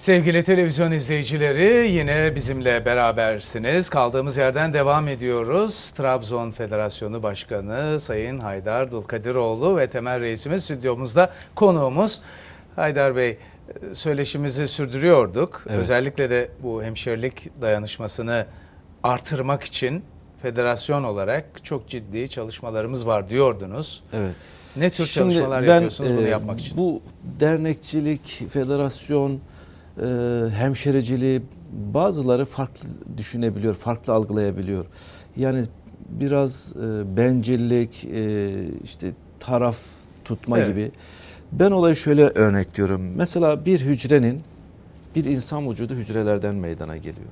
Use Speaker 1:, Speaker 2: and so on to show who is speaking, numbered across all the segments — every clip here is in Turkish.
Speaker 1: Sevgili televizyon izleyicileri yine bizimle berabersiniz. Kaldığımız yerden devam ediyoruz. Trabzon Federasyonu Başkanı Sayın Haydar Dulkadiroğlu ve Temel Reisimiz stüdyomuzda konuğumuz. Haydar Bey söyleşimizi sürdürüyorduk.
Speaker 2: Evet.
Speaker 1: Özellikle de bu hemşirelik dayanışmasını artırmak için federasyon olarak çok ciddi çalışmalarımız var diyordunuz.
Speaker 2: Evet.
Speaker 1: Ne tür
Speaker 2: Şimdi
Speaker 1: çalışmalar
Speaker 2: ben,
Speaker 1: yapıyorsunuz bunu
Speaker 2: e,
Speaker 1: yapmak için?
Speaker 2: Bu dernekçilik, federasyon, e, hemşereciliği bazıları farklı düşünebiliyor, farklı algılayabiliyor. Yani biraz e, bencillik, e, işte taraf tutma
Speaker 1: Evet.
Speaker 2: gibi. Ben olayı şöyle örnekliyorum. Mesela bir hücrenin, bir insan vücudu hücrelerden meydana geliyor.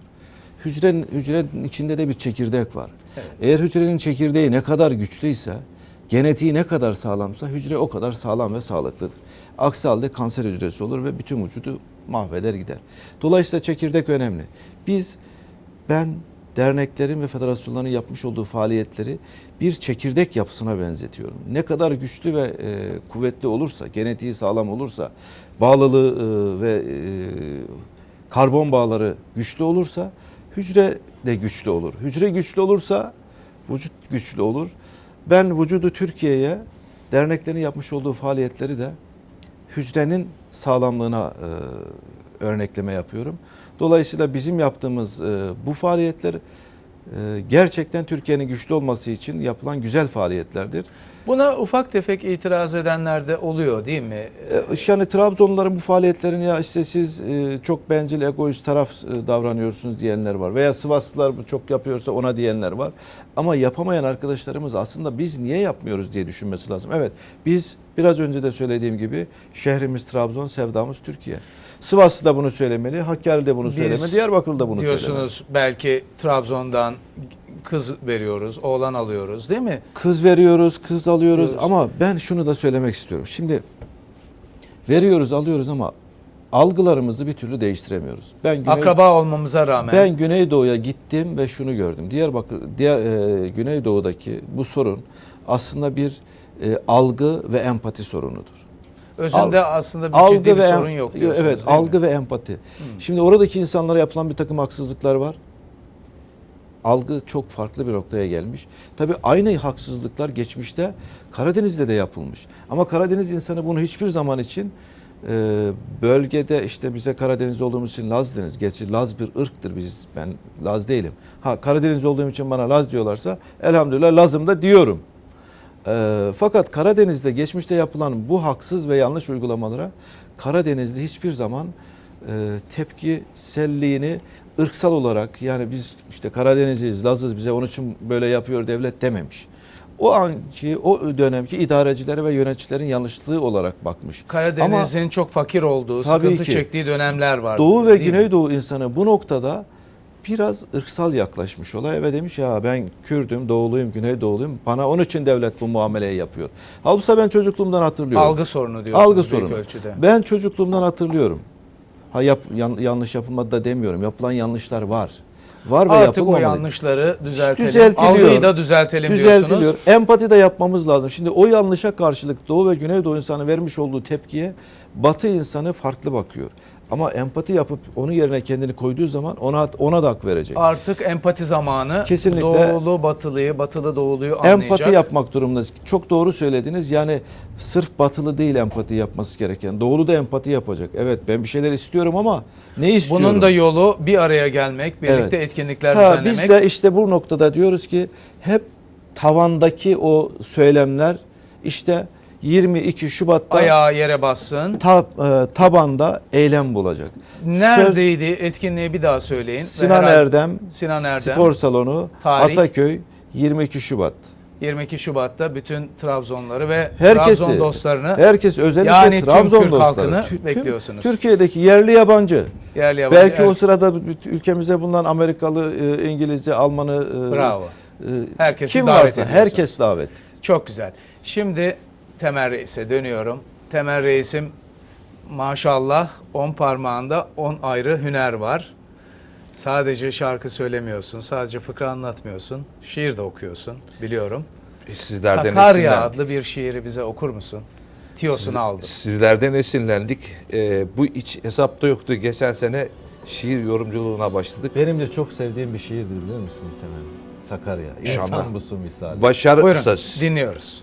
Speaker 2: Hücrenin, hücrenin içinde de bir çekirdek var.
Speaker 1: Evet.
Speaker 2: Eğer hücrenin çekirdeği ne kadar güçlüyse, genetiği ne kadar sağlamsa hücre o kadar sağlam ve sağlıklıdır. Aksi halde kanser hücresi olur ve bütün vücudu mahveder gider. Dolayısıyla çekirdek önemli. Biz, ben derneklerin ve federasyonların yapmış olduğu faaliyetleri bir çekirdek yapısına benzetiyorum. Ne kadar güçlü ve e, kuvvetli olursa, genetiği sağlam olursa, bağlılığı e, ve e, karbon bağları güçlü olursa hücre de güçlü olur. Hücre güçlü olursa vücut güçlü olur. Ben vücudu Türkiye'ye derneklerin yapmış olduğu faaliyetleri de hücrenin sağlamlığına e, örnekleme yapıyorum. Dolayısıyla bizim yaptığımız e, bu faaliyetler e, gerçekten Türkiye'nin güçlü olması için yapılan güzel faaliyetlerdir.
Speaker 1: Buna ufak tefek itiraz edenler de oluyor değil mi?
Speaker 2: E, Yani Trabzonluların bu faaliyetlerini ya işte siz e, çok bencil, egoist taraf e, davranıyorsunuz diyenler var. Veya Sivaslılar bu çok yapıyorsa ona diyenler var. Ama yapamayan arkadaşlarımız aslında biz niye yapmıyoruz diye düşünmesi lazım. Evet biz biraz önce de söylediğim gibi şehrimiz Trabzon, sevdamız Türkiye. Sivaslı da bunu söylemeli, Hakkari de bunu
Speaker 1: Biz
Speaker 2: söylemeli, Diyarbakır da bunu
Speaker 1: Diyorsunuz
Speaker 2: söylemeli.
Speaker 1: belki Trabzon'dan kız veriyoruz, oğlan alıyoruz değil mi?
Speaker 2: Kız veriyoruz, kız alıyoruz
Speaker 1: Diyoruz.
Speaker 2: ama ben şunu da söylemek istiyorum. Şimdi veriyoruz, alıyoruz ama algılarımızı bir türlü değiştiremiyoruz. Ben Güney,
Speaker 1: Akraba olmamıza rağmen.
Speaker 2: ben Güneydoğu'ya gittim ve şunu gördüm. Diyarbakır, diğer e, Güneydoğu'daki bu sorun aslında bir e, algı ve empati sorunudur.
Speaker 1: Özünde aslında bir ciddi bir
Speaker 2: ve
Speaker 1: sorun yok diyorsunuz
Speaker 2: Evet, algı
Speaker 1: mi?
Speaker 2: ve empati. Şimdi oradaki insanlara yapılan bir takım haksızlıklar var. Algı çok farklı bir noktaya gelmiş. Tabii aynı haksızlıklar geçmişte Karadeniz'de de yapılmış. Ama Karadeniz insanı bunu hiçbir zaman için e, bölgede işte bize Karadeniz'de olduğumuz için Laz deriz. Gerçi Laz bir ırktır biz. Ben Laz değilim. Ha Karadeniz olduğum için bana Laz diyorlarsa elhamdülillah Lazım da diyorum. E, fakat Karadeniz'de geçmişte yapılan bu haksız ve yanlış uygulamalara Karadeniz'de hiçbir zaman e, tepkiselliğini ırksal olarak yani biz işte Karadeniz'iz, Lazız bize onun için böyle yapıyor devlet dememiş. O anki, o dönemki idarecileri ve yöneticilerin yanlışlığı olarak bakmış.
Speaker 1: Karadeniz'in çok fakir olduğu, sıkıntı
Speaker 2: ki.
Speaker 1: çektiği dönemler var.
Speaker 2: Doğu ve
Speaker 1: değil mi?
Speaker 2: Güneydoğu insanı bu noktada biraz ırksal yaklaşmış olaya ve demiş ya ben Kürdüm, Doğuluyum, Güneydoğuluyum. Bana onun için devlet bu muameleyi yapıyor. Halbuki ben çocukluğumdan hatırlıyorum.
Speaker 1: Algı sorunu diyorsunuz
Speaker 2: Algı
Speaker 1: büyük
Speaker 2: sorunu.
Speaker 1: ölçüde.
Speaker 2: Ben çocukluğumdan hatırlıyorum. Ha yap, yan- yanlış yapılmadı da demiyorum. Yapılan yanlışlar var. Var ve
Speaker 1: Artık o yanlışları düzeltelim.
Speaker 2: Düzeltiliyor.
Speaker 1: Algıyı da düzeltelim
Speaker 2: Düzeltiliyor.
Speaker 1: diyorsunuz.
Speaker 2: Empati de yapmamız lazım. Şimdi o yanlışa karşılık Doğu ve Güneydoğu insanı vermiş olduğu tepkiye Batı insanı farklı bakıyor. Ama empati yapıp onun yerine kendini koyduğu zaman ona ona da hak verecek.
Speaker 1: Artık empati zamanı.
Speaker 2: Kesinlikle.
Speaker 1: Doğulu batılıyı, batılı doğuluyu anlayacak.
Speaker 2: Empati yapmak durumundayız. Çok doğru söylediniz. Yani sırf batılı değil empati yapması gereken. Doğulu da empati yapacak. Evet ben bir şeyler istiyorum ama ne istiyorum?
Speaker 1: Bunun da yolu bir araya gelmek, birlikte
Speaker 2: Evet.
Speaker 1: etkinlikler
Speaker 2: Ha,
Speaker 1: düzenlemek.
Speaker 2: biz de işte bu noktada diyoruz ki hep tavandaki o söylemler işte 22 Şubat'ta
Speaker 1: Ayağı yere bassın.
Speaker 2: ta- e, tabanda eylem bulacak.
Speaker 1: Neredeydi? Etkinliği bir daha söyleyin.
Speaker 2: Sinan
Speaker 1: herhalde-
Speaker 2: Erdem,
Speaker 1: Sinan Erdem.
Speaker 2: Spor Salonu,
Speaker 1: Tarih.
Speaker 2: Ataköy 22 Şubat.
Speaker 1: 22 Şubat'ta bütün Trabzonları ve
Speaker 2: Herkesi,
Speaker 1: Trabzon dostlarını
Speaker 2: herkes özellikle
Speaker 1: Yani tüm
Speaker 2: Trabzon
Speaker 1: Türk
Speaker 2: dostları.
Speaker 1: halkını
Speaker 2: Tü- tüm
Speaker 1: bekliyorsunuz.
Speaker 2: Türkiye'deki yerli yabancı.
Speaker 1: yerli yabancı
Speaker 2: Belki o
Speaker 1: er-
Speaker 2: sırada ülkemizde bulunan Amerikalı, e, İngilizce, Almanı, e,
Speaker 1: Bravo.
Speaker 2: e,
Speaker 1: Herkesi
Speaker 2: kim
Speaker 1: davet
Speaker 2: varsa herkes davet.
Speaker 1: Çok güzel. Şimdi Temel Reis'e dönüyorum. Temel Reis'im maşallah 10 parmağında 10 ayrı hüner var. Sadece şarkı söylemiyorsun, sadece fıkra anlatmıyorsun, şiir de okuyorsun biliyorum.
Speaker 3: Sizlerden
Speaker 1: Sakarya
Speaker 3: esinlen.
Speaker 1: adlı bir şiiri bize okur musun? tiyosunu aldım.
Speaker 3: Sizlerden esinlendik. Ee, bu hiç hesapta yoktu. Geçen sene şiir yorumculuğuna başladık.
Speaker 2: Benim de çok sevdiğim bir şiirdir biliyor musunuz Temel? Sakarya.
Speaker 3: İnşallah.
Speaker 2: İnsan bu su misali.
Speaker 3: Başarı
Speaker 1: Buyurun dinliyoruz.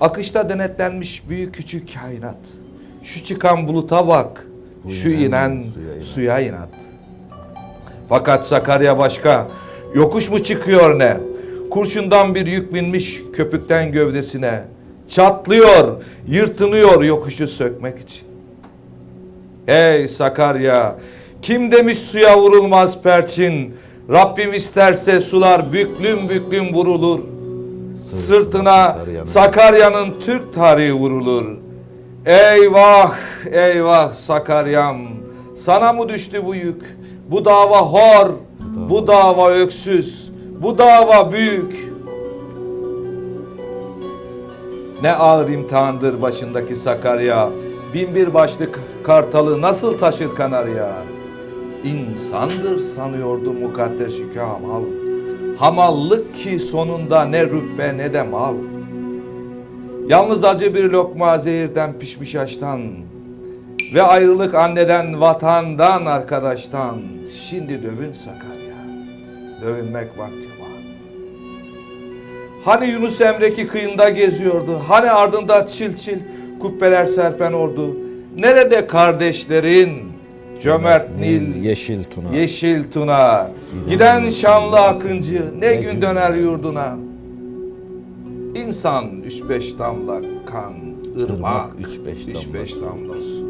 Speaker 3: Akışta denetlenmiş büyük küçük kainat. Şu çıkan buluta bak,
Speaker 2: Bu
Speaker 3: şu
Speaker 2: inen
Speaker 3: inen
Speaker 2: suya inat.
Speaker 3: suya inat. Fakat Sakarya başka. Yokuş mu çıkıyor ne? Kurşundan bir yük binmiş köpükten gövdesine. Çatlıyor, yırtınıyor yokuşu sökmek için. Ey Sakarya, kim demiş suya vurulmaz perçin? Rabbim isterse sular büklüm büklüm vurulur. Sırtına
Speaker 2: Sakarya'nın.
Speaker 3: Türk tarihi vurulur. Eyvah, eyvah Sakaryam. Sana mı düştü bu yük? Bu dava hor, bu dava öksüz, bu dava büyük. Ne ağır imtihandır başındaki Sakarya. Bin bir başlık kartalı nasıl taşır kanarya? İnsandır sanıyordu mukaddes yükü hamal. Hamallık ki sonunda ne rübbe ne de mal. Yalnız acı bir lokma zehirden pişmiş aştan. Ve ayrılık anneden, vatandan, arkadaştan. Şimdi dövün Sakarya. Dövünmek vakti var. Hani Yunus Emre'ki kıyında geziyordu? Hani ardında çil çil kubbeler serpen ordu? Nerede kardeşlerin? Cömert Nil,
Speaker 2: Yeşil Tuna.
Speaker 3: Yeşil Tuna, giden şanlı akıncı ne gün döner yurduna. İnsan üç beş damla kan, ırmak,
Speaker 2: üç beş
Speaker 3: üç
Speaker 2: damla
Speaker 3: beş
Speaker 2: su.
Speaker 3: damla su.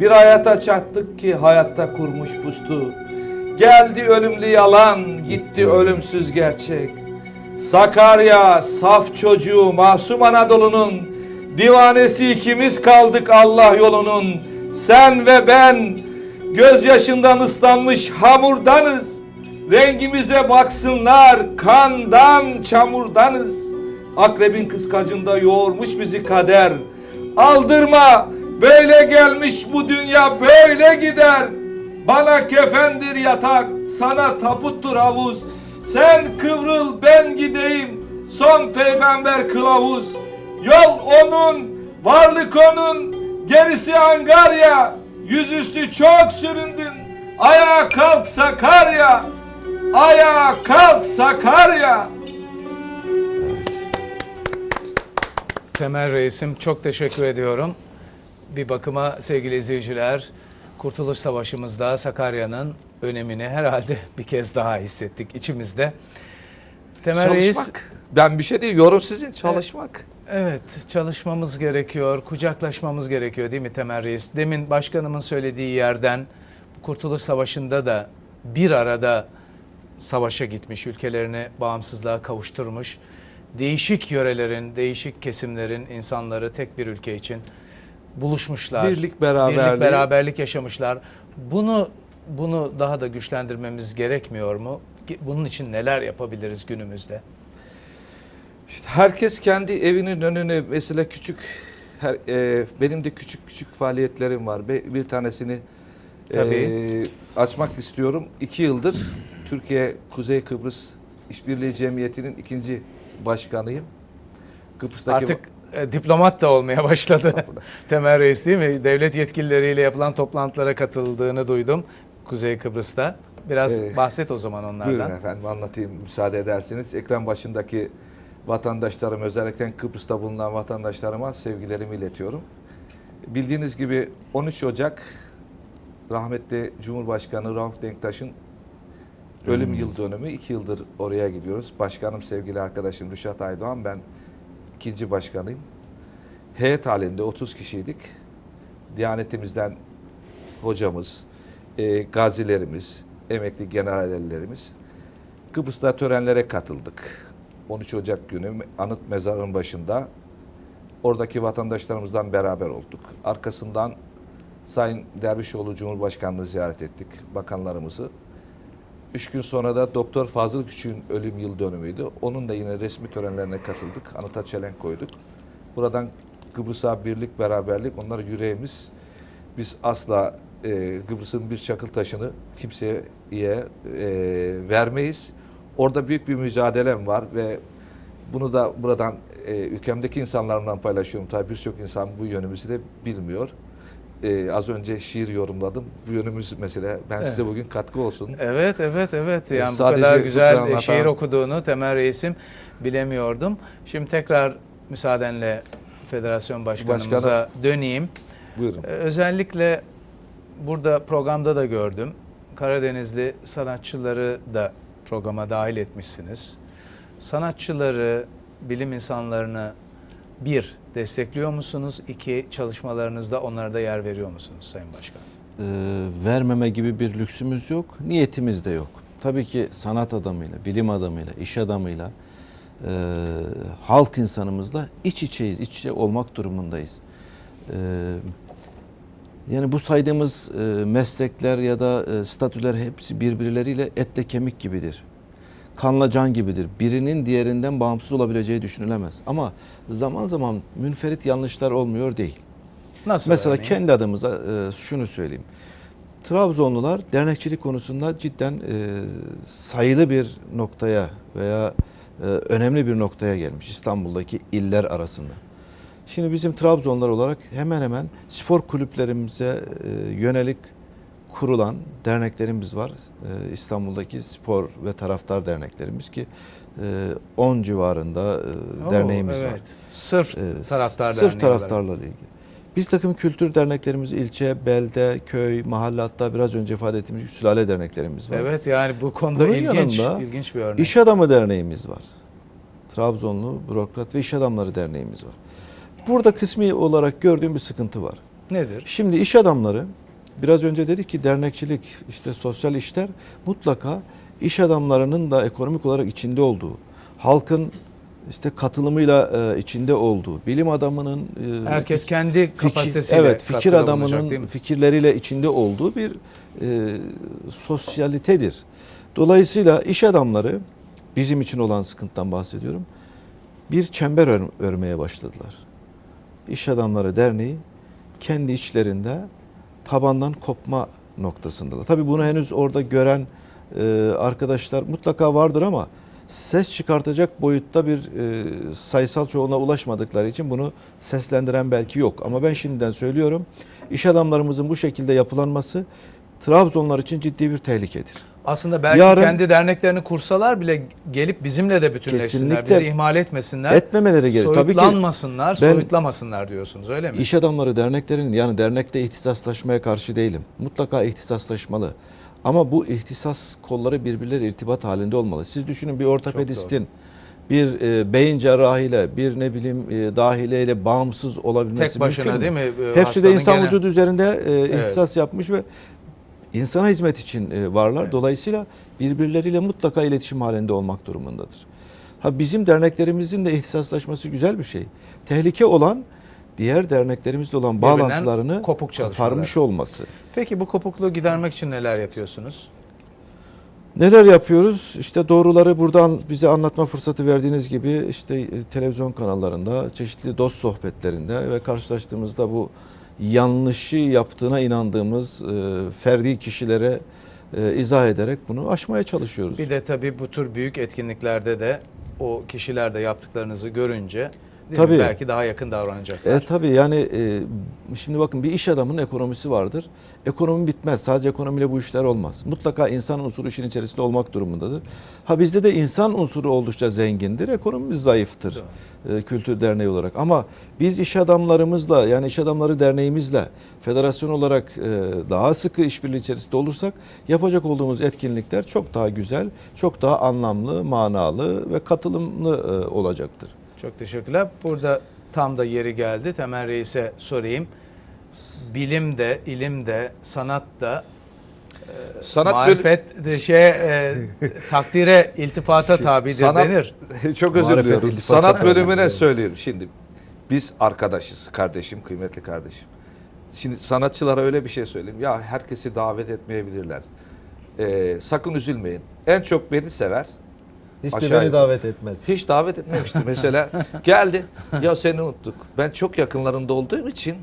Speaker 3: Bir hayata çattık ki hayatta kurmuş pustu. Geldi ölümlü yalan, gitti ölümsüz gerçek. Sakarya, saf çocuğu, masum Anadolu'nun divanesi ikimiz kaldık Allah yolunun. Sen ve ben gözyaşından ıslanmış hamurdanız. Rengimize baksınlar, kandan, çamurdanız. Akrebin kıskacında yoğurmuş bizi kader. Aldırma, böyle gelmiş bu dünya böyle gider. Bana kefendir yatak, sana taputtur havuz. Sen kıvrıl ben gideyim, son peygamber kılavuz. Yol onun, varlık onun, gerisi Angarya. Yüzüstü çok süründün, ayağa kalk Sakarya. Ayağa kalk Sakarya.
Speaker 1: Temel Reisim çok teşekkür ediyorum. Bir bakıma sevgili izleyiciler, Kurtuluş Savaşı'mızda Sakarya'nın önemini herhalde bir kez daha hissettik içimizde. Temel Reis,
Speaker 3: Çalışmak. Ben bir şey değil, yorum sizin çalışmak.
Speaker 1: Evet çalışmamız gerekiyor, kucaklaşmamız gerekiyor değil mi Temel Reis? Demin başkanımın söylediği yerden Kurtuluş Savaşı'nda da bir arada savaşa gitmiş, ülkelerini bağımsızlığa kavuşturmuş. Değişik yörelerin, değişik kesimlerin insanları tek bir ülke için buluşmuşlar.
Speaker 3: Birlik, beraberlik.
Speaker 1: Birlik, beraberlik yaşamışlar. Bunu bunu daha da güçlendirmemiz gerekmiyor mu? Bunun için neler yapabiliriz günümüzde?
Speaker 3: İşte herkes kendi evinin önüne mesela küçük her, e, benim de küçük küçük faaliyetlerim var. Be- Bir tanesini e, açmak istiyorum. İki yıldır Türkiye Kuzey Kıbrıs İşbirliği Cemiyeti'nin ikinci başkanıyım. Kıbrıs'taki
Speaker 1: Artık e, diplomat da olmaya başladı. Temel Reis değil mi? Devlet yetkilileriyle yapılan toplantılara katıldığını duydum Kuzey Kıbrıs'ta. Biraz
Speaker 3: Evet.
Speaker 1: bahset o zaman
Speaker 3: Buyurun
Speaker 1: onlardan.
Speaker 3: efendim anlatayım müsaade ederseniz. Ekran başındaki vatandaşlarım özellikle Kıbrıs'ta bulunan vatandaşlarıma sevgilerimi iletiyorum. Bildiğiniz gibi 13 Ocak rahmetli Cumhurbaşkanı Rauf Denktaş'ın ölüm yıl dönümü. 2 yıldır oraya gidiyoruz. Başkanım sevgili arkadaşım Rüşat Aydoğan ben ikinci başkanıyım. Heyet halinde 30 kişiydik. Diyanetimizden hocamız, e, gazilerimiz, emekli generallerimiz Kıbrıs'ta törenlere katıldık. 13 Ocak günü anıt mezarın başında oradaki vatandaşlarımızdan beraber olduk. Arkasından Sayın Dervişoğlu Cumhurbaşkanlığı ziyaret ettik, bakanlarımızı. Üç gün sonra da Doktor Fazıl Küçük'ün ölüm yıl dönümüydü. Onun da yine resmi törenlerine katıldık. Anıta çelenk koyduk. Buradan Kıbrıs'a birlik, beraberlik, onlar yüreğimiz. Biz asla e, Kıbrıs'ın bir çakıl taşını kimseye e, vermeyiz. Orada büyük bir mücadelem var ve bunu da buradan e, ülkemdeki insanlarla paylaşıyorum. Tabii birçok insan bu yönümüzü de bilmiyor. E, az önce şiir yorumladım. Bu yönümüz mesela ben size bugün katkı olsun.
Speaker 1: Evet, evet, evet. Yani bu
Speaker 3: Sadece
Speaker 1: kadar güzel
Speaker 3: anlatan-
Speaker 1: şiir okuduğunu Temel Reis'im bilemiyordum. Şimdi tekrar müsaadenle Federasyon Başkanımıza
Speaker 3: Başkanım.
Speaker 1: döneyim.
Speaker 3: Buyurun.
Speaker 1: Ee, Özellikle burada programda da gördüm. Karadenizli sanatçıları da programa dahil etmişsiniz. Sanatçıları, bilim insanlarını bir, destekliyor musunuz? İki, çalışmalarınızda onlara da yer veriyor musunuz Sayın Başkan?
Speaker 2: Ee, vermeme gibi bir lüksümüz yok. Niyetimiz de yok. Tabii ki sanat adamıyla, bilim adamıyla, iş adamıyla, e, halk insanımızla iç içeyiz, iç içe olmak durumundayız. E, yani bu saydığımız e, meslekler ya da e, statüler hepsi birbirleriyle etle kemik gibidir. Kanla can gibidir. Birinin diğerinden bağımsız olabileceği düşünülemez. Ama zaman zaman münferit yanlışlar olmuyor değil.
Speaker 1: Nasıl
Speaker 2: Mesela
Speaker 1: örneğin?
Speaker 2: kendi adımıza e, şunu söyleyeyim. Trabzonlular dernekçilik konusunda cidden e, sayılı bir noktaya veya e, önemli bir noktaya gelmiş İstanbul'daki iller arasında. Şimdi bizim Trabzonlar olarak hemen hemen spor kulüplerimize e, yönelik kurulan derneklerimiz var. E, İstanbul'daki spor ve taraftar derneklerimiz ki e, 10 civarında e,
Speaker 1: Oo,
Speaker 2: derneğimiz
Speaker 1: evet.
Speaker 2: var.
Speaker 1: Sırf taraftar
Speaker 2: Sırf
Speaker 1: olarak.
Speaker 2: taraftarlarla ilgili. Bir takım kültür derneklerimiz ilçe, belde, köy, mahalle hatta biraz önce ifade ettiğimiz sülale derneklerimiz var.
Speaker 1: Evet yani bu konuda
Speaker 2: Bunun
Speaker 1: ilginç, ilginç bir örnek.
Speaker 2: İş Adamı Derneğimiz var. Trabzonlu Bürokrat ve İş Adamları Derneğimiz var. Burada kısmi olarak gördüğüm bir sıkıntı var.
Speaker 1: Nedir?
Speaker 2: Şimdi iş adamları biraz önce dedik ki dernekçilik işte sosyal işler mutlaka iş adamlarının da ekonomik olarak içinde olduğu, halkın işte katılımıyla e, içinde olduğu, bilim adamının e,
Speaker 1: Herkes kendi
Speaker 2: fikir-
Speaker 1: kapasitesiyle
Speaker 2: evet fikir adamının fikirleriyle içinde olduğu bir e, sosyalitedir. Dolayısıyla iş adamları bizim için olan sıkıntıdan bahsediyorum. Bir çember ör- örmeye başladılar. İş Adamları Derneği kendi içlerinde tabandan kopma noktasındalar. Tabii bunu henüz orada gören e, arkadaşlar mutlaka vardır ama ses çıkartacak boyutta bir e, sayısal çoğunluğa ulaşmadıkları için bunu seslendiren belki yok. Ama ben şimdiden söylüyorum iş adamlarımızın bu şekilde yapılanması Trabzonlar için ciddi bir tehlikedir.
Speaker 1: Aslında belki
Speaker 2: Yarın-
Speaker 1: kendi derneklerini kursalar bile gelip bizimle de bütünleşsinler. Bizi ihmal etmesinler.
Speaker 2: Etmemeleri gerekiyor. Tabii ki
Speaker 1: Soyutlanmasınlar,
Speaker 2: ben-
Speaker 1: soyutlamasınlar diyorsunuz öyle mi?
Speaker 2: İş adamları derneklerinin yani dernekte ihtisaslaşmaya karşı değilim. Mutlaka ihtisaslaşmalı. Ama bu ihtisas kolları birbirleri irtibat halinde olmalı. Siz düşünün bir ortopedistin, bir e, beyin cerrahıyla, bir ne bileyim e, dahileyle bağımsız olabilmesi
Speaker 1: Tek başına
Speaker 2: mümkün mü?
Speaker 1: değil mi? Ee,
Speaker 2: Hepsi de insan
Speaker 1: gene-
Speaker 2: vücudu üzerinde e, ihtisas yapmış ve insana hizmet için e, varlar.
Speaker 1: Evet.
Speaker 2: Dolayısıyla birbirleriyle mutlaka iletişim halinde olmak durumundadır. Ha bizim derneklerimizin de ihtisaslaşması güzel bir şey. Tehlike olan diğer derneklerimizle olan bağlantılarını
Speaker 1: kopuk
Speaker 2: koparmış olması.
Speaker 1: Peki bu kopukluğu gidermek için neler yapıyorsunuz?
Speaker 2: Neler yapıyoruz? İşte doğruları buradan bize anlatma fırsatı verdiğiniz gibi işte e, televizyon kanallarında, çeşitli dost sohbetlerinde ve karşılaştığımızda bu yanlışı yaptığına inandığımız e, ferdi kişilere e, izah ederek bunu aşmaya çalışıyoruz.
Speaker 1: Bir de tabii bu tür büyük etkinliklerde de o kişiler de yaptıklarınızı görünce değil mi?
Speaker 2: Tabii.
Speaker 1: belki daha yakın davranacaklar.
Speaker 2: E tabii yani e, şimdi bakın bir iş adamının ekonomisi vardır. Ekonomi bitmez. Sadece ekonomiyle bu işler olmaz. Mutlaka insan unsuru işin içerisinde olmak durumundadır. Ha bizde de insan unsuru oldukça zengindir. Ekonomimiz zayıftır. E, Kültür Derneği olarak. Ama biz iş adamlarımızla yani iş adamları derneğimizle federasyon olarak e, daha sıkı işbirliği içerisinde olursak yapacak olduğumuz etkinlikler çok daha güzel, çok daha anlamlı, manalı ve katılımlı e, olacaktır.
Speaker 1: Çok teşekkürler. Burada tam da yeri geldi. Temel Reis'e sorayım. Bilim de, ilim de, sanat da,
Speaker 3: Sanat bölü-
Speaker 1: marifet de şey e, takdire, iltifata tabidir
Speaker 3: Sanat-
Speaker 1: denir.
Speaker 3: Çok özür diliyorum. Sanat bölümüne söyleyeyim şimdi. Biz arkadaşız, kardeşim, kıymetli kardeşim. Şimdi sanatçılara öyle bir şey söyleyeyim. Ya herkesi davet etmeyebilirler. Ee, sakın üzülmeyin. En çok beni sever.
Speaker 2: Hiç de beni davet etmez.
Speaker 3: Hiç davet etmemişti mesela. Geldi. Ya seni unuttuk. Ben çok yakınlarında olduğum için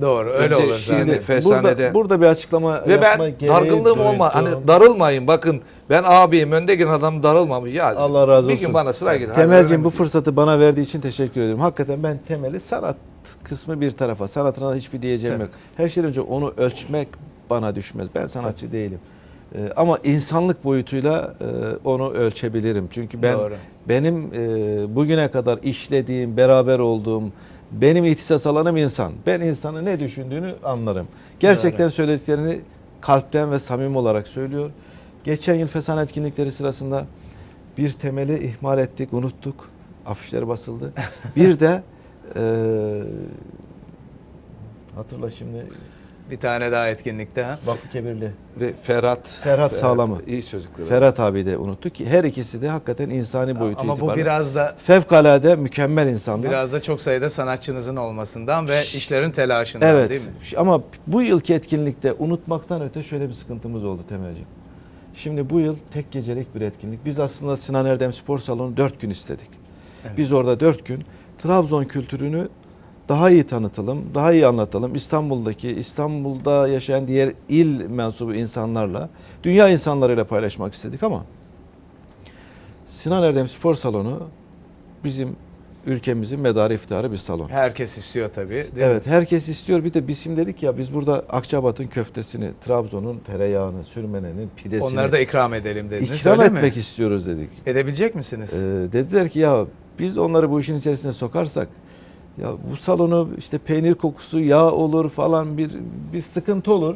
Speaker 1: Doğru öyle
Speaker 3: Önce
Speaker 1: olur
Speaker 3: şimdi
Speaker 1: zaten.
Speaker 3: Fesanede-
Speaker 2: Burada, burada bir açıklama
Speaker 3: ve
Speaker 2: yapma
Speaker 3: ben dargınlığım olma. Hani darılmayın bakın. Ben abiyim önde gelen adam darılmamış. Ya
Speaker 2: Allah razı
Speaker 3: Bir
Speaker 2: olsun.
Speaker 3: gün bana sıra. Hadi
Speaker 2: Temelciğim bu fırsatı bana verdiği için teşekkür ediyorum. Hakikaten ben temeli sanat kısmı bir tarafa. Sanatına hiçbir diyeceğim
Speaker 1: Tabii.
Speaker 2: yok. Her şeyden önce onu ölçmek bana düşmez. Ben sanatçı değilim. Ee, ama insanlık boyutuyla e, onu ölçebilirim. Çünkü ben
Speaker 1: Doğru.
Speaker 2: benim e, bugüne kadar işlediğim, beraber olduğum, benim ihtisas alanım insan. Ben insanın ne düşündüğünü anlarım. Gerçekten söylediklerini kalpten ve samimi olarak söylüyor. Geçen yıl Fesan etkinlikleri sırasında bir temeli ihmal ettik, unuttuk. Afişleri basıldı. Bir de e, hatırla şimdi
Speaker 1: Bir tane daha etkinlikte ha.
Speaker 2: Vakfı Kebirli.
Speaker 3: Ve Ferhat.
Speaker 2: Ferhat Sağlam'ı.
Speaker 3: İyi çocuklar.
Speaker 2: Ferhat abi de unuttuk ki her ikisi de hakikaten insani boyutu
Speaker 1: Ama bu
Speaker 2: itibariyle
Speaker 1: biraz da
Speaker 2: fevkalade mükemmel insanlar.
Speaker 1: biraz da çok sayıda sanatçınızın olmasından ve işlerin telaşından
Speaker 2: Evet.
Speaker 1: değil mi?
Speaker 2: Ş- Ama bu yılki etkinlikte unutmaktan öte şöyle bir sıkıntımız oldu Temelciğim. Şimdi bu yıl tek gecelik bir etkinlik. Biz aslında Sinan Erdem Spor Salonu 4 gün istedik.
Speaker 1: Evet.
Speaker 2: Biz orada 4 gün Trabzon kültürünü daha iyi tanıtalım, daha iyi anlatalım. İstanbul'daki, İstanbul'da yaşayan diğer il mensubu insanlarla, dünya insanlarıyla paylaşmak istedik ama Sinan Erdem Spor Salonu bizim ülkemizin medarı iftiharı bir salon.
Speaker 1: Herkes istiyor tabii. değil mi?
Speaker 2: Evet herkes istiyor. Bir de biz şimdi dedik ya biz burada Akçabat'ın köftesini, Trabzon'un tereyağını, sürmenenin pidesini
Speaker 1: Onları da ikram edelim dediniz.
Speaker 2: ikram
Speaker 1: öyle mi?
Speaker 2: etmek istiyoruz dedik.
Speaker 1: Edebilecek misiniz?
Speaker 2: Ee, dediler ki ya biz onları bu işin içerisine sokarsak ya bu salonu işte peynir kokusu, yağ olur falan bir bir sıkıntı olur.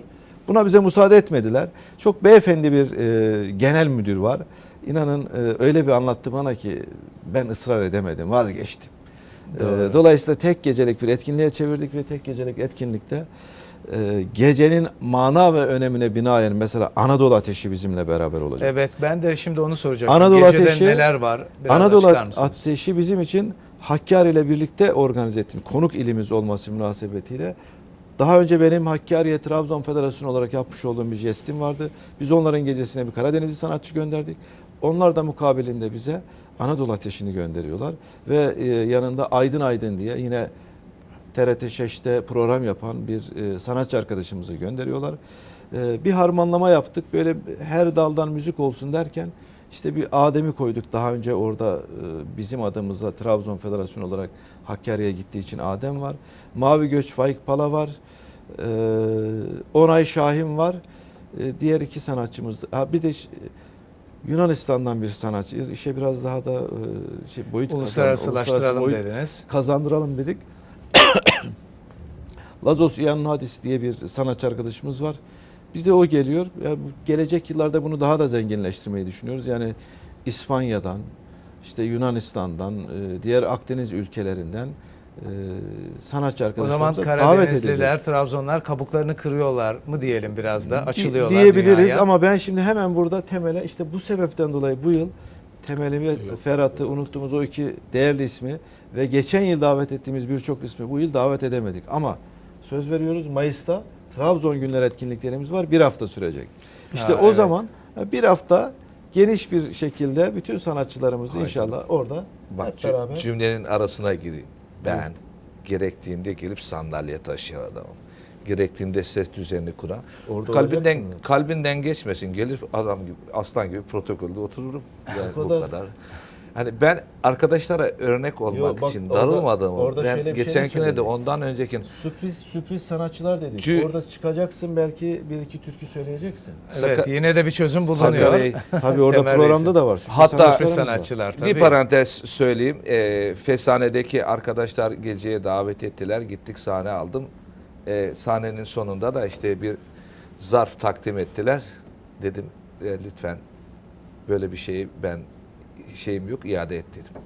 Speaker 2: Buna bize müsaade etmediler. Çok beyefendi bir e, genel müdür var. İnanın e, öyle bir anlattı bana ki ben ısrar edemedim, vazgeçtim. Ee,
Speaker 1: Doğru.
Speaker 2: Dolayısıyla tek gecelik bir etkinliğe çevirdik ve tek gecelik etkinlikte e, gecenin mana ve önemine binaen mesela Anadolu Ateşi bizimle beraber olacak.
Speaker 1: Evet ben de şimdi onu soracaktım.
Speaker 2: Anadolu
Speaker 1: Gecede
Speaker 2: Ateşi-
Speaker 1: neler var? Biraz
Speaker 2: Anadolu? Ateşi bizim için Hakkari ile birlikte organize ettiğim konuk ilimiz olması münasebetiyle daha önce benim Hakkari'ye Trabzon Federasyonu olarak yapmış olduğum bir jestim vardı. Biz onların gecesine bir Karadenizli sanatçı gönderdik. Onlar da mukabilinde bize Anadolu Ateşi'ni gönderiyorlar. Ve e, yanında Aydın Aydın diye yine TRT 6'te program yapan bir e, sanatçı arkadaşımızı gönderiyorlar. E, bir harmanlama yaptık. Böyle her daldan müzik olsun derken işte bir Adem'i koyduk. Daha önce orada e, bizim adımıza Trabzon Federasyonu olarak Hakkari'ye gittiği için Adem var. Mavi Göç Faik Pala var. E, Onay Şahin var. E, diğer iki sanatçımız. Ha, bir de Yunanistan'dan bir sanatçı. İşe biraz daha da şey boyut kazan-
Speaker 1: Uluslararasılaştıralım
Speaker 2: boyut
Speaker 1: dediniz.
Speaker 2: kazandıralım dedik. Lazos Ian Hadis diye bir sanatçı arkadaşımız var. Bir de o geliyor. Yani gelecek yıllarda bunu daha da zenginleştirmeyi düşünüyoruz. Yani İspanya'dan, işte Yunanistan'dan, e, diğer Akdeniz ülkelerinden e, sanatçı
Speaker 1: O
Speaker 2: arkadaşlarımızı
Speaker 1: zaman
Speaker 2: davet edeceğiz.
Speaker 1: Karadenizliler, Trabzonlar kabuklarını kırıyorlar mı diyelim biraz da. Açılıyorlar
Speaker 2: diyebiliriz
Speaker 1: dünyaya.
Speaker 2: ama ben şimdi hemen burada temele işte bu sebepten dolayı bu yıl Temel'i ve Ferhat'ı unuttuğumuz o iki değerli ismi ve geçen yıl davet ettiğimiz birçok ismi bu yıl davet edemedik. Ama söz veriyoruz Mayıs'ta Trabzon günler etkinliklerimiz var. Bir hafta sürecek. İşte
Speaker 1: Ha,
Speaker 2: o
Speaker 1: evet.
Speaker 2: zaman bir hafta geniş bir şekilde bütün sanatçılarımızı
Speaker 3: Aynen.
Speaker 2: inşallah orada
Speaker 3: Bak
Speaker 2: hep beraber
Speaker 3: cümlenin arasına gireyim. Ben gerektiğinde gelip sandalye taşıyan adamım. Gerektiğinde ses düzenini kuran.
Speaker 2: Orada
Speaker 3: kalbinden
Speaker 2: olacaksın.
Speaker 3: kalbinden geçmesin. Gelir adam gibi aslan gibi protokolde otururum. Yani bu
Speaker 2: kadar.
Speaker 3: kadar. Hani ben arkadaşlara örnek olmak
Speaker 2: Yok, bak
Speaker 3: için
Speaker 2: orada-
Speaker 3: darılmadığımı.
Speaker 2: orada
Speaker 3: ben
Speaker 2: şöyle bir şey de
Speaker 3: geçenkine de ondan önceki
Speaker 2: sürpriz sürpriz sanatçılar dedik.
Speaker 3: Cü-
Speaker 2: orada çıkacaksın belki bir iki türkü söyleyeceksin.
Speaker 1: Evet
Speaker 3: Saka-
Speaker 1: yine de bir çözüm bulunuyor.
Speaker 3: Sakarya'yı
Speaker 2: Tabii orada
Speaker 1: Temel
Speaker 2: programda da var. Sürpriz
Speaker 3: Hatta-
Speaker 1: Sürpriz sanatçılar tabii.
Speaker 3: Bir parantez söyleyeyim. Ee, Fesane'deki arkadaşlar geceye davet ettiler. Gittik sahne aldım. Ee, sahnenin sonunda da işte bir zarf takdim ettiler. Dedim "E, lütfen böyle bir şeyi ben şeyim yok iade et dedim.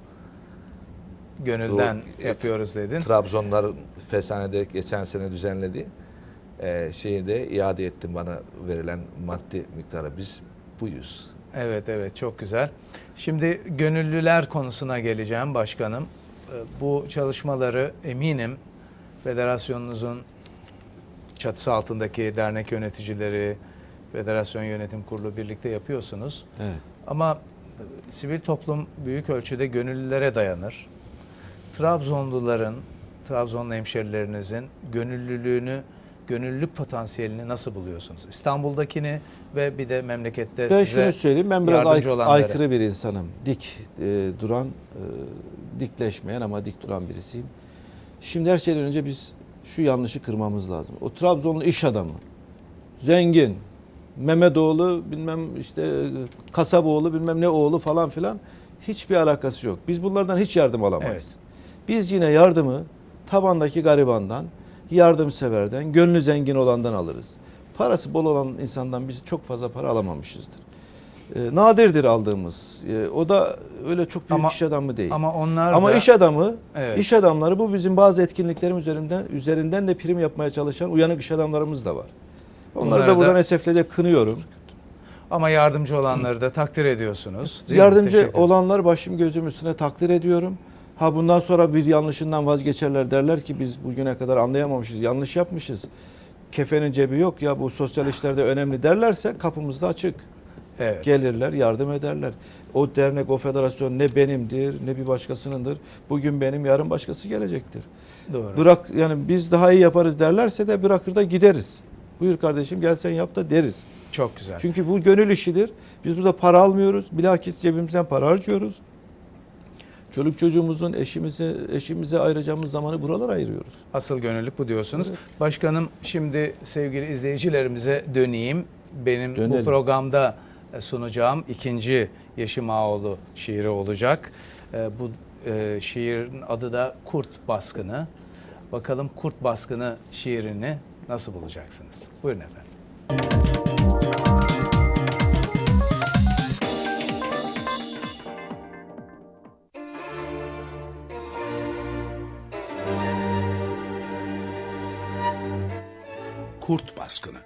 Speaker 1: Gönülden
Speaker 3: Bu-
Speaker 1: yapıyoruz dedin.
Speaker 3: Trabzonların Fesane'de geçen sene düzenlediği e, şeyi de iade ettim bana verilen maddi miktara. Biz buyuz.
Speaker 1: Evet evet çok güzel. Şimdi gönüllüler konusuna geleceğim başkanım. bu çalışmaları eminim federasyonunuzun çatısı altındaki dernek yöneticileri, federasyon yönetim kurulu birlikte yapıyorsunuz.
Speaker 2: Evet.
Speaker 1: Ama sivil toplum büyük ölçüde gönüllülere dayanır. Trabzonluların, Trabzonlu hemşerilerinizin gönüllülüğünü, gönüllülük potansiyelini nasıl buluyorsunuz? İstanbul'dakini ve bir de memlekette
Speaker 2: Ben
Speaker 1: size
Speaker 2: şunu söyleyeyim ben biraz ay-
Speaker 1: olanları.
Speaker 2: aykırı bir insanım. Dik e, duran, e, dikleşmeyen ama dik duran birisiyim. Şimdi her şeyden önce biz şu yanlışı kırmamız lazım. O Trabzonlu iş adamı, zengin, Mehmetoğlu bilmem işte Kasaboğlu bilmem ne oğlu falan filan hiçbir alakası yok. Biz bunlardan hiç yardım alamayız.
Speaker 1: Evet.
Speaker 2: Biz yine yardımı tabandaki garibandan, yardımseverden, gönlü zengin olandan alırız. Parası bol olan insandan biz çok fazla para alamamışızdır. E, nadirdir aldığımız. E, o da öyle çok büyük
Speaker 1: Ama-
Speaker 2: iş adamı değil.
Speaker 1: Ama onlar
Speaker 2: Ama
Speaker 1: da,
Speaker 2: iş adamı,
Speaker 1: Evet.
Speaker 2: iş adamları bu bizim bazı etkinliklerim üzerinden üzerinden de prim yapmaya çalışan uyanık iş adamlarımız da var. Onları da buradan
Speaker 1: da-
Speaker 2: esefle de kınıyorum.
Speaker 1: ama yardımcı olanları da takdir ediyorsunuz.
Speaker 2: Yardımcı olanlar başım gözüm üstüne takdir ediyorum. Ha bundan sonra bir yanlışından vazgeçerler derler ki biz bugüne kadar anlayamamışız, yanlış yapmışız. Kefenin cebi yok ya bu sosyal işlerde önemli derlerse kapımız da açık.
Speaker 1: Evet.
Speaker 2: Gelirler, yardım ederler. O dernek, o federasyon ne benimdir, ne bir başkasınındır. Bugün benim, yarın başkası gelecektir.
Speaker 1: Doğru.
Speaker 2: Bırak yani biz daha iyi yaparız derlerse de bırakır da gideriz. Buyur kardeşim gel sen yap da deriz.
Speaker 1: Çok güzel.
Speaker 2: Çünkü bu gönül işidir. Biz burada para almıyoruz. Bilakis cebimizden para harcıyoruz. Çoluk çocuğumuzun, eşimize, eşimize ayıracağımız zamanı buralara ayırıyoruz.
Speaker 1: Asıl gönüllülük bu diyorsunuz.
Speaker 2: Evet.
Speaker 1: Başkanım şimdi sevgili izleyicilerimize döneyim. Benim bu
Speaker 2: Dönelim.
Speaker 1: programda e, sunacağım ikinci Yeşim Ağoğlu şiiri olacak. E, Bu e, şiirin adı da Kurt Baskını. Bakalım Kurt Baskını şiirini nasıl bulacaksınız? Buyurun efendim.
Speaker 4: Kurt baskını.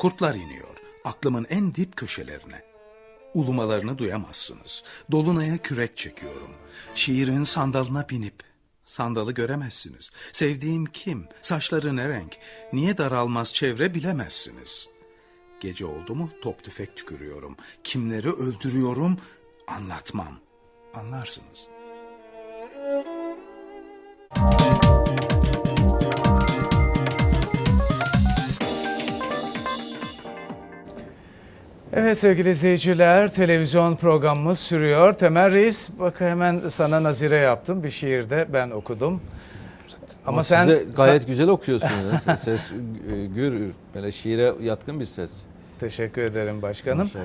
Speaker 4: Kurtlar iniyor aklımın en dip köşelerine. Ulumalarını duyamazsınız. Dolunaya kürek çekiyorum. Şiirin sandalına binip sandalı göremezsiniz. Sevdiğim kim? Saçları ne renk? Niye daralmaz çevre bilemezsiniz. Gece oldu mu top tüfek tükürüyorum. Kimleri öldürüyorum anlatmam. Anlarsınız.
Speaker 1: Evet sevgili izleyiciler, televizyon programımız sürüyor. Temel Reis, bak hemen sana nazire yaptım. Bir şiirde ben okudum. Ama, sen
Speaker 2: siz de gayet
Speaker 1: sen-
Speaker 2: güzel okuyorsunuz. Ses, ses e, gür, böyle şiire yatkın bir ses.
Speaker 1: teşekkür ederim başkanım.
Speaker 2: Maşallah.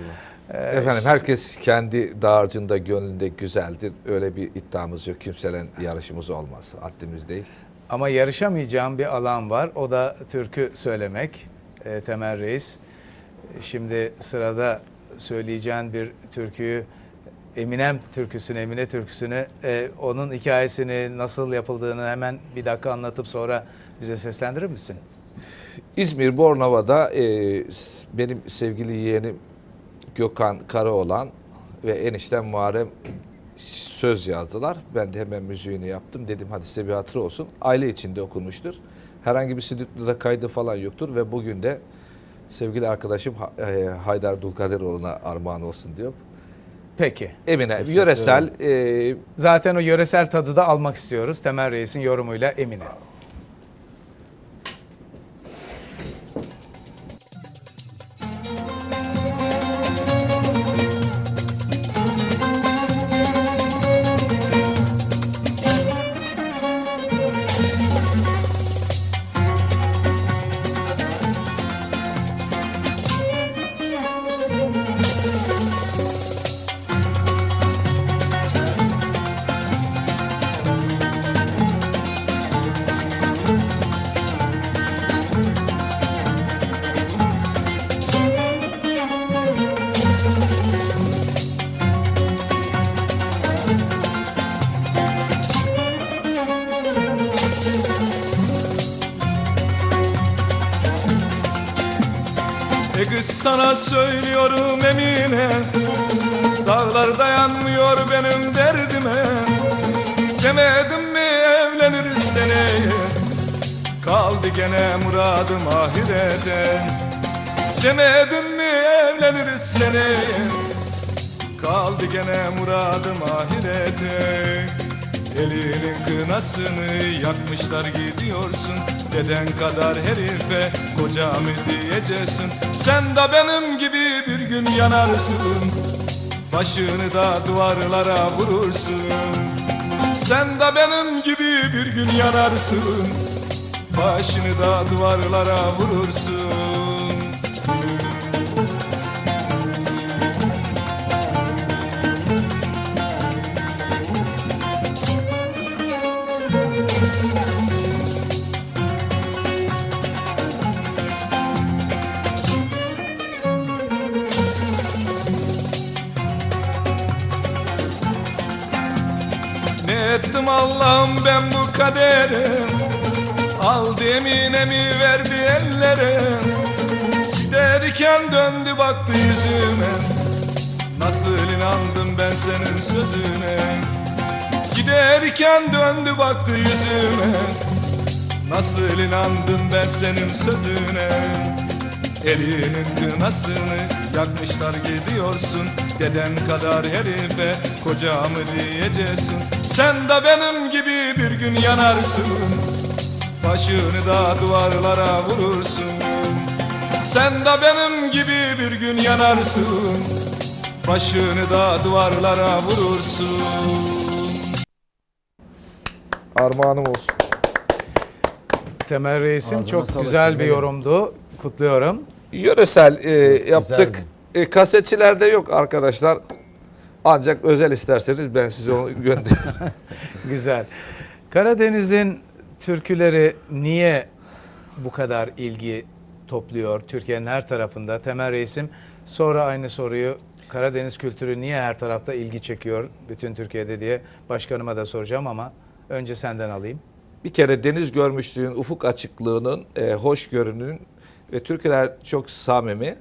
Speaker 1: Ee,
Speaker 3: Efendim herkes kendi dağarcığında gönlünde güzeldir. Öyle bir iddiamız yok. Kimsenin yarışımız olmaz. Haddimiz değil.
Speaker 1: Ama yarışamayacağım bir alan var. O da türkü söylemek. E, Temel Reis. Şimdi sırada söyleyeceğin bir türküyü Eminem türküsünü, Emine türküsünü, e, onun hikayesini nasıl yapıldığını hemen bir dakika anlatıp sonra bize seslendirir misin?
Speaker 3: İzmir Bornova'da e, benim sevgili yeğenim Gökhan Karaoğlan ve eniştem Muharrem söz yazdılar. Ben de hemen müziğini yaptım. Dedim hadi size bir hatırı olsun. Aile içinde okunmuştur. Herhangi bir stüdyoda kaydı falan yoktur ve bugün de sevgili arkadaşım e, Haydar Dulkadiroğlu'na armağan olsun diyor.
Speaker 1: Peki.
Speaker 3: Emine,
Speaker 2: Teşekkür
Speaker 3: yöresel e,
Speaker 1: Zaten o yöresel tadı da almak istiyoruz. Temel Reis'in yorumuyla Emine.
Speaker 5: E kız sana söylüyorum Emine Dağlar dayanmıyor benim derdime. Demedim mi evleniriz seneye? Kaldı gene muradım ahirete. Demedin mi evleniriz seneye? Kaldı gene muradım ahirete Elinin kınasını yakmışlar gidiyorsun. Deden kadar herife koca mı diyeceksin. Sen de benim gibi bir gün yanarsın. Başını da duvarlara vurursun. Sen de benim gibi bir gün yanarsın. Başını da duvarlara vurursun kadere Aldı eminemi verdi ellere. Giderken döndü baktı yüzüme. Nasıl inandım ben senin sözüne? Giderken döndü baktı yüzüme. Nasıl inandım ben senin sözüne? Elinin kınasını yakmışlar gidiyorsun. Deden kadar herife kocamı diyeceksin Sen de benim gibi bir gün yanarsın Başını da duvarlara vurursun Sen de benim gibi bir gün yanarsın Başını da duvarlara vurursun
Speaker 3: Armağanım olsun.
Speaker 1: Temel Reis'im
Speaker 2: Ağzına
Speaker 1: çok
Speaker 2: sağlık
Speaker 1: güzel bir yorumdu. Kutluyorum.
Speaker 3: Yöresel e, yaptık. E, kasetçilerde yok arkadaşlar. Ancak özel isterseniz ben size onu gönderirim.
Speaker 1: Güzel. Karadeniz'in türküleri niye bu kadar ilgi topluyor Türkiye'nin her tarafında? Temel Reisim sonra aynı soruyu Karadeniz kültürü niye her tarafta ilgi çekiyor bütün Türkiye'de diye başkanıma da soracağım ama önce senden alayım.
Speaker 3: bir kere deniz görmüşlüğün, ufuk açıklığının, e, hoşgörünün ve Türkler çok samimi.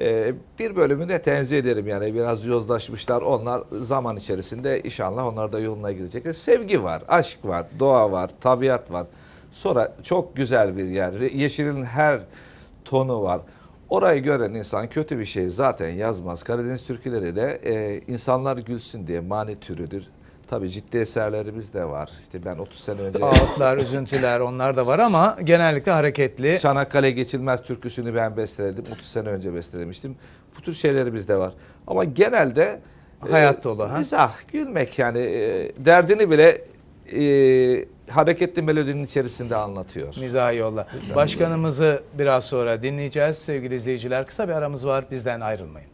Speaker 3: E, bir bölümünü de tenzih ederim yani biraz yozlaşmışlar. Onlar zaman içerisinde inşallah onlar da yoluna girecekler. Sevgi var, aşk var, doğa var, tabiat var. Sonra çok güzel bir yer. Yeşilin her tonu var. Orayı gören insan kötü bir şey zaten yazmaz. Karadeniz türküleri de e, insanlar gülsün diye mani türüdür. Tabii ciddi eserlerimiz de var. İşte ben 30 sene önce
Speaker 1: Ağıtlar, üzüntüler onlar da var ama genellikle hareketli.
Speaker 3: Çanakkale Geçilmez türküsünü ben besteledim. 30 sene önce bestelemiştim. Bu tür şeylerimiz de var. Ama genelde
Speaker 1: Hayat dolu, ha?
Speaker 3: Mizah, gülmek yani e, derdini bile e, hareketli melodinin içerisinde anlatıyor.
Speaker 1: Mizahi yolla. Başkanımızı biraz sonra dinleyeceğiz sevgili izleyiciler. Kısa bir aramız var bizden ayrılmayın.